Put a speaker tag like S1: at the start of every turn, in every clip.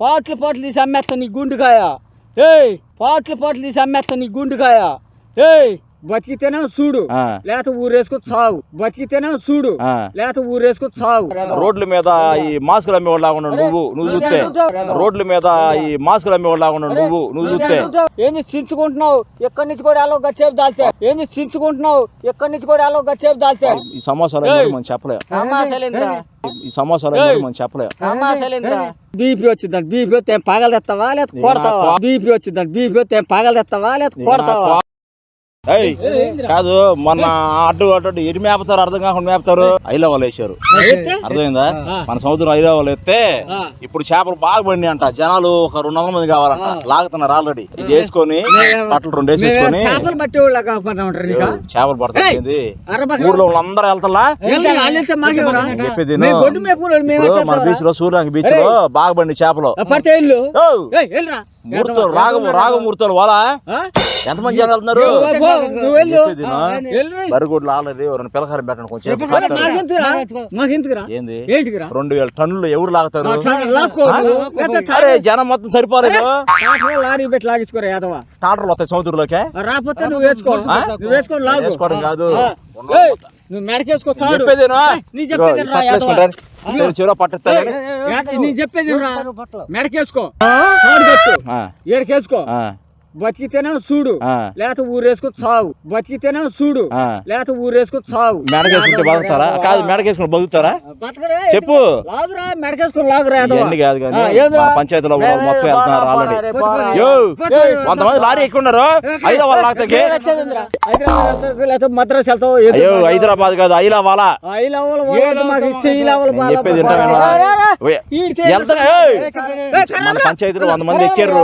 S1: పాటలు పాటలు తీసి అమ్మేస్తా నీ గుండుకాయ ఏయ్ పాటలు పాటలు తీసి అమ్మేస్తా నీ గుండుకాయ ఏయ్ బతికితేనే చూడు. లేకపోతే ఊరేసుకొని సాగు బతికితేనే చూడు. లేకపోతే ఊరేసుకొని సాగు
S2: రోడ్ల మీద ఈ మాస్కులు అమ్మేవాళ్ళు లాగా నువ్వు. నువ్వు చూస్తే. రోడ్ల మీద ఈ మాస్కులు అమ్మేవాళ్ళు లాగా నువ్వు. నువ్వు చూస్తే.
S1: ఏంది చించుకుంటున్నావు? ఎక్కడి నుంచి కూడా ఎలా గచ్చేపు దాల్తే ఏంది చించుకుంటున్నావు? ఎక్కడి నుంచి కూడా ఎలా గచ్చేపు దాల్తే
S2: ఈ సమోసాలు మనం చెప్పలేం.
S1: తమాషాలేంద్రా
S2: ఈ సమోసాలు మనం చెప్పలేం.
S1: తమాషాలేంద్రా బీపీ వచ్చిందంట. బీపీ వస్తే పగలు తెస్తావా లేదా కొడతావా? బీపీ వచ్చిందంట. బీపీ వస్తే పగలు తెస్తావా లేదా కొడతావా?
S2: ఏయ్ కాదు మొన్న అడ్డు అడ్డు ఎటు మేపుతారు అర్థం కాకుండా మేపుతారు ఐలో వాళ్ళు వేసారు. అర్థమైందా? మన సముద్రం ఐలో వాళ్ళు ఎత్తే. ఇప్పుడు చేపలు బాగా పడినాయి అంట. జనాలు ఒక రెండు వందల మంది కావాలంట. లాగుతున్నారు ఆల్రెడీ ఇది వేసుకొని బట్టలు రెండు వేసేసుకొని
S1: చేపలు
S2: పడుతుంది ఊర్లో వాళ్ళందరూ
S1: మాకేమరా
S2: చెప్పేది మన బీచ్లో సూర్యనాకి బీచ్లో బాగా పడిన చేపలు. ఓ,
S1: ఏయ్, వెళ్ళరా
S2: మూర్తులు రాగము రాగమూర్తులు వాళ్ళ? ఎంతమంది జనం వెళ్తున్నారు బరిగొడ్లు ఆల్రెడీ ఎవరైనా పిల్లకారం పెట్టండి కొంచెం ఏంది? రెండు వేల టన్నులు ఎవరు లాగుతారు? అరే జనం మొత్తం సరిపోలేదు.
S1: లారీ పెట్టి లాగించుకోరా యాదవ?
S2: టాటర్లు వస్తాయి సముద్రంలోకే?
S1: రాకపోతే నువ్వు వేసుకో. నువ్వు
S2: వేసుకోవడం కాదు.
S1: నువ్వు మెడకేసుకో
S2: చెప్పేదేనా?
S1: నీ చెప్పేది రా, యాదవ.
S2: చెరువు పట్టిస్తా
S1: నేను చెప్పేది రా మెడకేసుకో. ఏడకేసుకో.
S2: ఆ,
S1: బతికితేనే చూడు. లేకపోతే ఊరేసుకొని సాగు బతికితేనే చూడు. లేకపోతే ఊరేసుకొని సాగు
S2: మెడకేసుకుంటే బతుకుతారా కాదు మెడకేసుకుని బతుకుతారా చెప్పు.
S1: లాగురా మెడకేసుకొని లాగురా.
S2: ఇవన్నీ కాదు కానీ పంచాయతీలో మొత్తం వెళ్తున్నారు ఆల్రెడీ కొంతమంది లారీ ఎక్కున్నారు లాగతాకి.
S1: హైదరాబాద్ వెళ్తావు, లేకపోతే మద్రాసు వెళ్తావు
S2: అయ్యో హైదరాబాద్ కాదు ఐలా వాళ్ళ
S1: ఆ ఈ లెవెల్ వాళ్ళతో మాకు ఇచ్చే
S2: చెప్పేది. మన పంచాయతీలో వంద మంది ఎక్కారు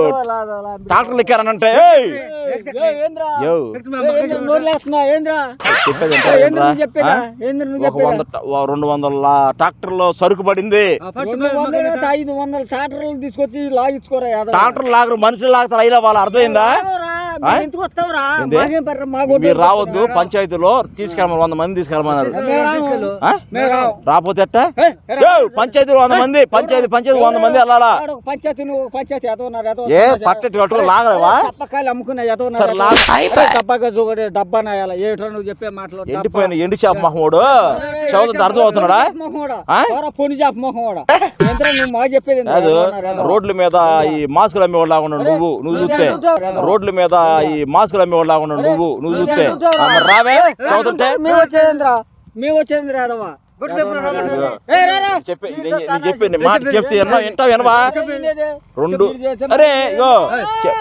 S2: డాక్టర్లు ఎక్కారనంటే రెండు వందల ట్రాక్టర్లో సరుకు పడింది.
S1: ఐదు వందల ట్రాక్టర్లు తీసుకొచ్చి లాగించుకోరా
S2: ట్రాక్టర్ లాగరు మనుషులు లాగుతారు అయినా వాళ్ళు అర్థమైందా?
S1: మా
S2: మీరు రావద్దు పంచాయతీలో తీసుకెళ్ళమని వంద మంది తీసుకెళ్ళమన్నారు. ఎట్ట? యో, పంచాయతీలో వంద మంది పంచాయతీ పంచాయతీ వంద మంది వెళ్ళాలా?
S1: పంచాయతీ నువ్వు ఒక పంచాయతీ ఎదో ఉన్నారు, ఎదో
S2: ఏ
S1: ఉన్నారు.
S2: పట్టెట్టు కట్టుకో లాగలేవా?
S1: తప్పకాయలు అమ్ముకున్నా. డబ్బాగా డబ్బా నాయాల? ఏటో నువ్వు చెప్పే మాటలు? డబ్బా.
S2: ఎండిపోయిన ఎండి చేప మహమ్మడు చదువుతుంది అర్థం అవుతున్నాడా
S1: పొని చేప నువ్వు మాకు చెప్పేది.
S2: రోడ్ల మీద ఈ మాస్కులు అమ్మేవాళ్ళు లాగా నువ్వు నువ్వు చూస్తే. రోడ్ల మీద ఈ మాస్కులు అమ్మేవాళ్ళు లాగా నువ్వు. నువ్వు చూస్తే. రావే చదువుతుంటే
S1: మేము వచ్చేదిరా మేము వచ్చేది రాదవా
S2: మాట చెప్తే వింటావు వినవా? రెండు అరే ఇగో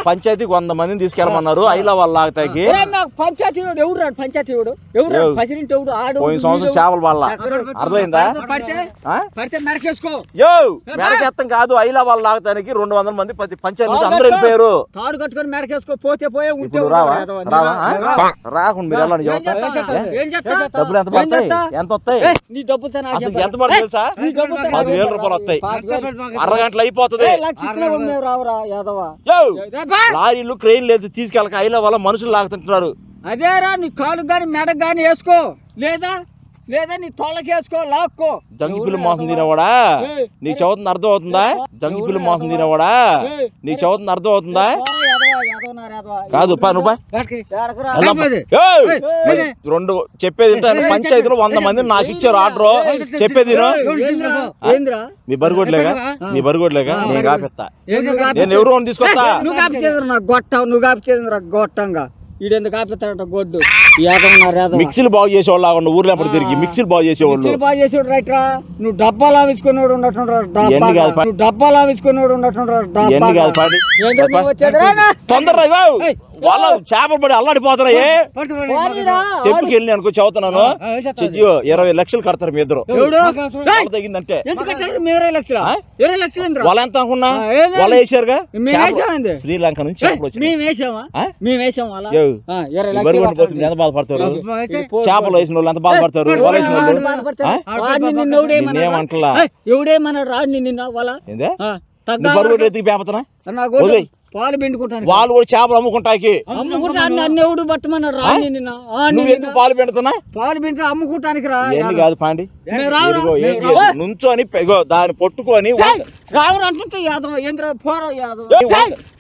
S2: పంచాయతీకి వంద మందిని తీసుకెళ్ళమన్నారు ఐలా వాళ్ళ లాగతాకి.
S1: పంచాయతీ వాడు ఎవరు రాడు పంచాయతీ వాడు ఎవరు? ఎవడు ఆడు
S2: పోయిన సంవత్సరం చేపల వాళ్ళ. అర్థమైందా?
S1: పడితే
S2: ఆ?
S1: పడితే మెడకేసుకో
S2: యో మెడకెత్తం కాదు ఐలా వాళ్ళ లాగతానికి రెండు వందల మంది ప్రతి పంచాయతీ అందరూ వెళ్ళిపోయారు.
S1: తాడు కట్టుకొని మెడకేసుకో పోతే పోయే ఉంటే
S2: రావా. రావా. రాకుండా మీరు? డబ్బులు ఎంత
S1: ఏం
S2: పడతాయి? ఎంత వస్తాయి? అసలు? ఎంత పడుతుంది తెలుసా
S1: నాకు
S2: పదివేల? రూపాయలు వస్తాయి. అరగంటలు అయిపోతుంది.
S1: ఏ, లక్ష ఇచ్చినా కూడా మేము రావురా యాదవా.
S2: యో!
S1: ఏ, బా.
S2: లారీలు క్రెయిన్ లేదు తీసుకెళ్ళక ఐలా వాళ్ళ మనుషులు లాగుతుంటున్నారు.
S1: అదేరా నీ కాలు గాని మెడకు గాని వేసుకో. లేదా? లేదా నీ తొళ్ళకి వేసుకో లాక్కో.
S2: జంగి పిల్లి మోసం తినేవాడా. నీ చదువుతుంది అర్థం అవుతుందా జంగి పిల్లి మోసం తినేవాడా. నీ చదువుతుంది అర్థం అవుతుందా కాదు రెండు చెప్పేది పంచాయతీలో వంద మంది నాకు ఇచ్చారు ఆర్డర్. చెప్పేది మీ బరిగొడ్లేగా మీ బరిగొడ్లేగా నేను కాపెత్తా
S1: నువ్వు కాపి-
S2: నేను ఎవరు తీసుకొస్తా.
S1: నువ్వు కాపిచేది నా గొట్టం నువ్వు కాపిచేది నా గొట్టంగా. ఈడెందుకు కాపిస్తాడంట గొడ్డు?
S2: మిక్సీలు బాగు చేసేవాళ్ళు లాగా ఊర్లో ఎప్పుడు తిరిగి మిక్సీలు బాగు చేసేవాళ్ళు.
S1: బాగా చేసాడు రైట్ రా. నువ్వు డబ్బాలు ఆవించుకున్నాడు ఉన్నట్టు డబ్బాలు ఆవించుకున్నాడు ఉన్నట్టు
S2: ఎన్ని వాళ్ళ చేపలు పడి అల్లాడిపోతున్నాయి. తెప్పుకి వెళ్ళి అనుకో చదువుతున్నాను. చెయ్యో ఇరవై లక్షలు కడతారు మీ ఇద్దరు. తగ్గిందంటే? వాళ్ళ ఎంత అనుకున్నా? వాళ్ళ వేసారుగా?
S1: వేసామండి.
S2: శ్రీలంక నుంచి పోతుంది. ఎంత బాధపడతారు? చేపలు వేసిన వాళ్ళు ఎంత బాధపడతారు? వాళ్ళు వేసిన వాళ్ళు
S1: నిన్ను ఎవడేమన్నాడు? వాళ్ళ?
S2: బరిగొడ్డు ఎత్తికి పేపతనా?
S1: పాలు పిండుకుంటాను
S2: వాళ్ళు కూడా చేపలు అమ్ముకుంటాకి
S1: అమ్ముకుంటా అన్ని అన్ని ఎవడు పట్టమన్నాడు రా నిన్న? ఆ,
S2: నువ్వు
S1: నిన్ను.
S2: ఎందుకు పాలు పిండుతున్నా?
S1: పాలు పిండి అమ్ముకుంటానికి రా.
S2: ఏంది కాదు పాండి? నుంచొని దాన్ని పట్టుకొని
S1: రావురు అంటుంటే యాదవ్ ఏంద్ర? పోరో యాదవ్.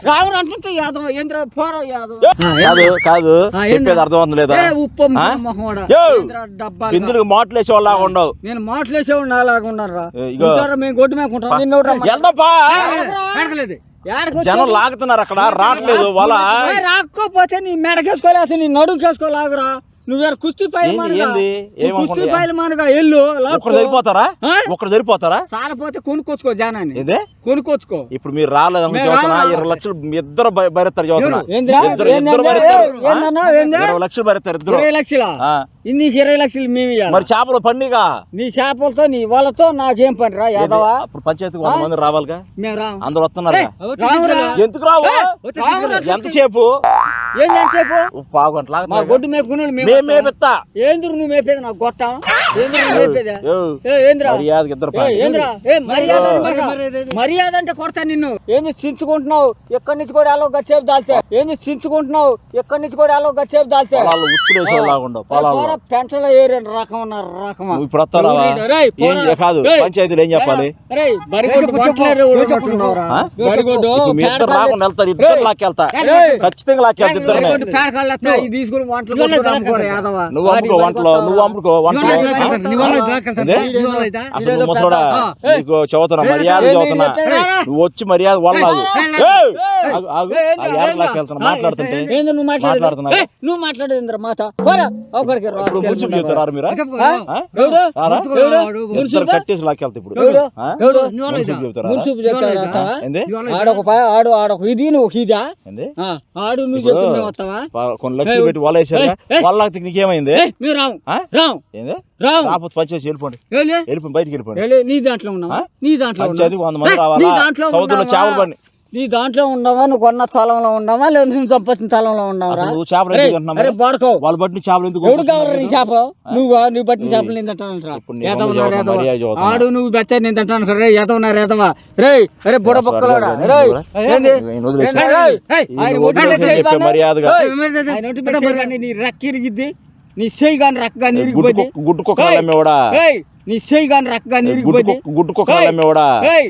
S1: రావురు అంటుంటే యాదవ్ ఏంద్ర? పోరో యాదవ్.
S2: కాదు కాదు? చెప్పేది అర్థమవుతుంది లేదా
S1: ఉప్పు! డబ్బా
S2: బిందులకు మోట్లు వేసే వాళ్ళ ఉండవు
S1: నేను మాట్లాడేసేవాడు నాలాగా ఉన్నాను రా మేము గొడ్డు మేపుకుంటాం. నిన్ను ఎవడు
S2: జనం లాగుతున్నారు అక్కడ రావట్లేదు వాళ్ళ
S1: రాకపోతే నీ మెడకేసుకోలేదు నీ నడుకేసుకోలాగురా నువ్వేరు కుస్తీ పైలు? నువ్వు? కుస్తీ పైలు మానుగా? ఎల్లు
S2: ఒక్కడు సరిపోతారా? ఒక్కడు సరిపోతారా?
S1: సాలపోతే కొనుక్కొచ్చుకో జానాన్ని.
S2: ఇదే
S1: కొనుక్కొచ్చుకో.
S2: ఇప్పుడు మీరు రాలేదు. ఇరవై లక్షలు ఇద్దరు భరిస్తారు చదువుతున్నా? ఇరవై లక్షలు భరిస్తారు ఇద్దరు.
S1: ఇరవై లక్షల. నీకు ఇరవై లక్షలు మేము ఇవ్వాలి
S2: మరి చేపలు పండిగా?
S1: నీ చేపలతో నీ వాళ్ళతో నాకేం పని రా యాదవా?
S2: అప్పుడు పంచాయతీకి వంద మంది రావాలిగా?
S1: మేము రా.
S2: అందరు వస్తున్నారు. ఎందుకు రావు. ఎంతసేపు
S1: ఏం
S2: ఓ పావు గంట
S1: మా
S2: లాగుతున్నారు.
S1: గొడ్డు మేపుకుని
S2: మేము మేపిస్తా.
S1: ఏంద్రు నువ్వు మేపేది? నాకు గొట్టం. మర్యాద అని బాగా. మర్యాద అంటే కొడతా నిన్ను. ఏంది చించుకుంటున్నావు? ఎక్కడి నుంచి కూడా ఎలా గచ్చేపు దాల్తే ఏంది చించుకుంటున్నావు? ఎక్కడి నుంచి కూడా ఎలా గచ్చేపు పోరా, పెంటలో ఏరే రకం
S2: నువ్వు ఇప్పుడు. కాదు. పంచాయతీలు ఏం చెప్పాలి. ఖచ్చితంగా లాక్కెళ్తా
S1: తీసుకుని వంటలు.
S2: నువ్వు అమ్ముకో వంటలో నువ్వు అమ్ముకో వంటలో. అసలు ముసలోడా నీకు చదువుతున్నా మర్యాద చదువుతున్నా? నువ్వు వచ్చి మర్యాద వాళ్ళ మాట్లాడుతుంటే
S1: నువ్వు మాట్లాడేది? మాత?
S2: కట్టేసి లాక్కెళ్తా ఇప్పుడు.
S1: ఆడొక ఇది నువ్వు ఆడు నువ్వు
S2: ఇప్పుడు
S1: చెప్పి మేము వస్తావా?
S2: పా- కొన్ని లక్షలు పెట్టి వాళ్ళ వేసారు
S1: ఏయ్, ఏయ్.
S2: వాళ్ళ లాక్కి నీకేమైంది?
S1: ఏయ్, మీరు రావు
S2: ఆ?
S1: రావు
S2: ఏంది వెళ్ళిపోండి. వెళ్ళిపోయి బయటికి వెళ్ళిపోండి.
S1: నీ దాంట్లో ఉన్నావా? నీ దాంట్లో
S2: వంద మంది రావాలా?
S1: నీ దాంట్లో ఉన్నావా?
S2: చేపలు పడి-
S1: నీ దాంట్లో ఉన్నావా? నువ్వు కొన్న స్థలంలో ఉన్నావా? లేదా నువ్వు స్థలంలో ఉన్నావా?
S2: అసలు నువ్వు చేపలు వాళ్ళు బట్టి చేపలు ఎందుకు
S1: ఎవడు కావాలి నీ? చేప? నువ్వు? నువ్వు పట్టిన చేపలు నేను. ఆడు నువ్వు బెచ్చ నేను తింటాను రే ఎదవనా రేదవా రే అరే బుడ బొక్కలోడా రే ఏంది?
S2: నేను వదిలేసి.
S1: ఏంది? రేయ్, ఏయ్,
S2: ఈ
S1: ఆయన
S2: నువ్వు
S1: ఒడ్డు మీద
S2: వదిలేసి
S1: చేయి
S2: చెప్పే
S1: బాగా.
S2: మర్యాదగా.
S1: ఏయ్, ఆయన ఒడ్డు మీద చేయి కానీ నీ రెక్క ఇరిగిద్ది. నీ చెయ్యి కానీ రెక్క కానీ
S2: గుడ్డు
S1: ఇరిగిపోద్ది
S2: కుక్క- గుడ్డు కుక్కలు
S1: ఏయ్,
S2: అమ్మేవాడా
S1: ఏయ్, నీ చెయ్యి కానీ రెక్క కానీ
S2: గుడ్డు
S1: ఇరిగిపోద్ది
S2: కుక్క- గుడ్డు కుక్కలు
S1: ఏయ్,
S2: అమ్మేవాడా
S1: ఏయ్,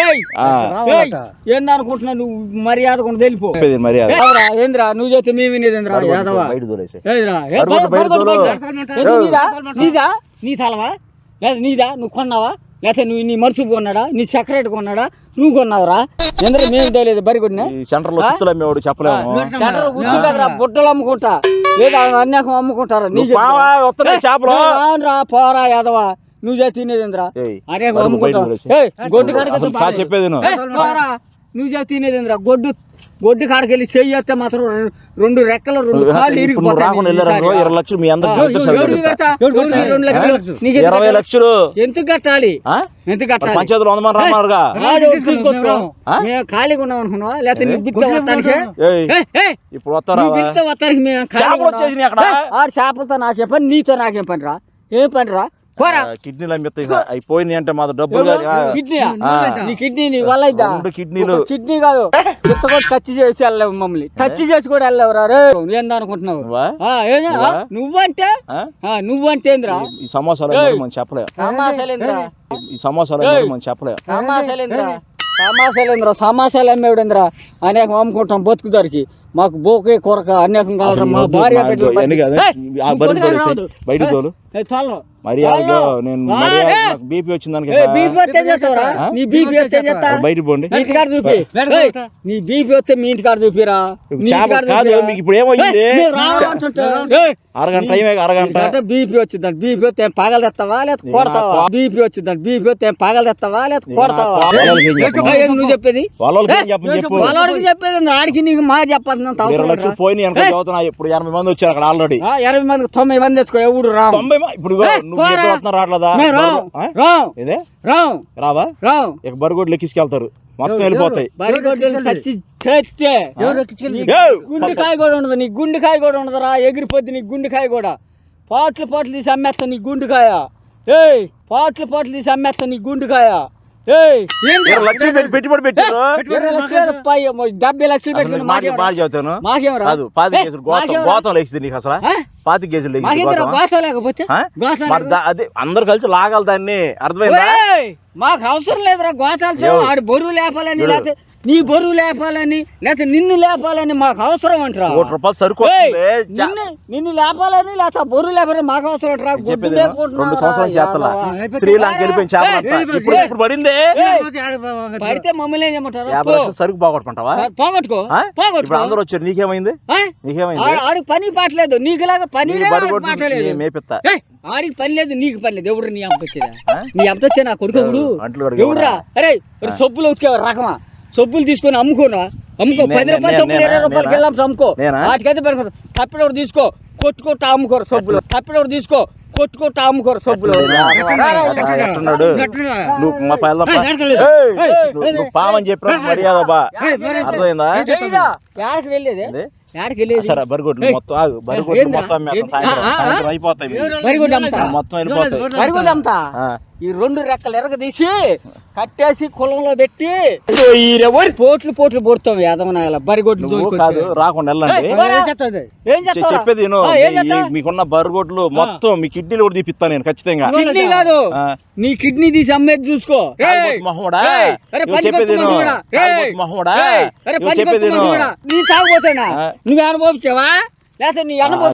S1: ఏయ్,
S2: ఆ.
S1: ఏయ్, ఏందనుకుంటున్నావు నువ్వు? మర్యాద? కూడా
S2: మర్యాద
S1: ఏంద్రా? నువ్వు చేస్తే మేము వినేదేంద్రా యాదవా? నీదా? నీ తలవా? లేదా నీదా? నువ్వు కొన్నావా? లేకపోతే నువ్వు నీ మనుషు కొన్నాడా? నీ సెక్రటరీ కొన్నాడా? నువ్వు కొన్నావురా? ఎందుకు మేము తెలియదు బరి కొన్నా
S2: సెంటర్లో చెప్పలేము.
S1: బుట్టలు అమ్ముకుంటా. లేదా అన్యాకం అమ్ముకుంటారా? నీ
S2: చేపలు.
S1: రా పోరా యాదవా. నువ్వు చేసి తినేదేంద్రా
S2: బయట
S1: అమ్ముకుంటావు గొడ్డు కాడికి
S2: చెప్పేది నువ్వు.
S1: తినేదేంద్రా గొడ్డు గొడ్డు కాడికి వెళ్ళి ఎత్తే మాత్రం రెండు రెక్కలు రెండు కాళ్ళు ఇరిగిపోతాయి
S2: ఇరవై లక్షలు
S1: ఎందుకు
S2: ఇరవై
S1: కట్టాలి?
S2: లక్షలు.
S1: ఎంత కట్టాలి?
S2: పంచాయతీలో వంద మంది?
S1: మేము ఖాళీగా ఉన్నాం అనుకున్నావా? లేకపోతే
S2: ఇప్పుడు వస్తారా?
S1: వస్తానికి మేము చేపలతో నాకేం పని? నీతో నాకేం పని రా ఏం పని రా
S2: కిడ్నీలు అమ్మిస్తాయి అవి పోయినాయి అంటే మాత్రం డబ్బులు కాదు. ఆ,
S1: కిడ్నీయా?
S2: ఆ.
S1: నీ కిడ్నీ నీ వల్ల
S2: రెండు కిడ్నీలు.
S1: కిడ్నీ కాదు. ఇంత కూడా టచ్ చేసి వెళ్ళలేవు మమ్మల్ని. టచ్ చేసి కూడా వెళ్ళలేవురా. రే ఆ, నువ్వంటే? నువ్వంటే ఏందిరా?
S2: ఈ సమోసాలు మనం చెప్పలే.
S1: సమాసాలేంద్రా
S2: ఈ సమోసాలు మనం చెప్పలే.
S1: సమాసాలేంద్రా సమాసాలేంద్రా సమాసాలు అమ్మేవిడేంద్రా అనేకం అమ్ముకుంటాం బతుకుదారికి. మాకు బోకే కొరక అనేకం కావాలి మా భార్య.
S2: బయట తోలు. మర్యాదగా నేను బీపీ వచ్చింది దానికి
S1: ఏయ్, బీపీ వస్తే చేస్తావురా? నీ బీపీ వస్తే చేస్తా
S2: బయట పోండి.
S1: నీ బీపీ వస్తే మీ ఇంటికాడ చూపిరా?
S2: కాదు. మీకు ఇప్పుడు ఏమైంది? అరగంట టైం అరగంట.
S1: అంటే బీపీ వచ్చిందంట. బీపీ వస్తే ఏం పగలు తెస్తావా లేదా కొడతావా? బీపీ వచ్చిందంట. బీపీ వస్తే ఏం పగలు తెస్తావా లేదా కొడతావా? నువ్వు చెప్పేది?
S2: వాళ్ళకి
S1: చెప్పేది ఆడికి నీకు మా చెప్పాల్సినంత అవసరం
S2: అనుకో చదువుతున్నా ఇప్పుడు ఎనభై మంది వచ్చారు అక్కడ ఆల్రెడీ
S1: ఆ, ఇరవై మంది తొంభై మంది తెచ్చుకో ఎవడు
S2: తొంభై ఇప్పుడు రావట్లేదా?
S1: రావు? రావు
S2: ఇక బరిగోడ్లు ఎక్కించుకెళ్తారు మొత్తం వెళ్ళిపోతాయి!
S1: గుండెకాయ కూడా ఉండదు నీ గుండెకాయ కూడా ఉండదురా ఎగిరిపోద్ది నీ గుండెకాయ కూడా. పాటలు పాటలు తీసి అమ్మేస్తా నీ గుండెకాయ. ఏయ్ పాటలు పాటలు తీసి అమ్మేస్తా నీ గుండెకాయ.
S2: పెట్టుబడి పెట్టారు
S1: లక్షలు డెబ్బై పెట్టుకుని
S2: మాట మాట చెబుతాను
S1: మాకేమరా
S2: కాదు పాతి కేసులు గోతం లేచింది నీకు అసలు? పాతి
S1: లేకపోతే?
S2: అదే అందరు కలిసి లాగాలి దాన్ని. అర్థమైందా?
S1: మాకు అవసరం లేదురా గోతాలు? ఆడు బరువు లేపాలని? లేకపోతే నీ బరువు లేపాలని లేకపోతే నిన్ను లేపాలని మాకు అవసరం అంటరా.
S2: కోటి రూపాయలు సరుకు
S1: నిన్ను నిన్ను లేపాలని లేకపోతే బరువు లేపాలని మాకు అవసరం అంటరా.
S2: రెండు సంవత్సరాలు చేస్తలా? శ్రీలంక వెళ్ళిపోయిన చేపలు అంతా. ఇప్పుడు ఇప్పుడు పడింది?
S1: పడితే మమ్మల్ని ఏం చేయమంటారు
S2: యాభై లక్షలు సరుకు పోగొట్టుకుంటావా?
S1: పోగొట్టుకో పోగొట్టుకో.
S2: అందరూ వచ్చారు. నీకేమైంది? నీకేమైంది?
S1: ఆడు- ఆడికి పని పాటలేదు. నీకులాగా పని
S2: నీ
S1: లేదు,
S2: బరువు
S1: ఆడికి పాట లేదు.
S2: నీ మేపిత్తా
S1: ఏయ్, ఆడికి పని లేదు నీకు పని లేదు. ఎవడు నీ అమ్మ వచ్చేదా?
S2: ఆ?
S1: నీ అమ్మ వచ్చే నా కొడుకు ఎవడు? ఎవడురా? అరే సబ్బులు ఉతికేవారు రకమా? సబ్బులు తీసుకొని అమ్ముకోనా అమ్ముకో పది రూపాయలు సబ్బులు ఇరవై? రూపాయలకి? వెళ్ళాం అమ్ముకో? వాటికైతే పెరుగుతుంది తప్పినోడు తీసుకో కొట్టుకుంటా అమ్ముకోరు సబ్బులు తప్పినోడు తీసుకో కొట్టుకుంటా అమ్ముకోరు సబ్బులు
S2: నువ్వు మా పైన నువ్వు పామని చెప్పిన మర్యాద బా అర్థమైందా
S1: వెళ్ళేది
S2: సరే బరిగొడ్లు. మొత్తం ఆగు బరిగొడ్లు? మొత్తం అయిపోతాయి మొత్తం వెళ్ళిపోతాయి.
S1: ఈ రెండు రెక్కలు ఎరగదీసి కట్టేసి కులంలో పెట్టి పోట్లు పోట్లు పొడతాం యాదవనాయాల. బరిగొడ్లు.
S2: కాదు రాకుండా వెళ్ళండి.
S1: ఏం?
S2: చెప్పేది? మీకున్న బరిగొడ్లు మొత్తం మీ కిడ్నీలు కూడా తీపిస్తాను నేను ఖచ్చితంగా.
S1: కిడ్నీ కాదు. నీ కిడ్నీ తీసి అమ్మేది చూసుకో.
S2: చెప్పేది చెప్పేది.
S1: నీ
S2: ఆ.
S1: నువ్వు అనుభవించావా లేకపోతే నీ అనుభవం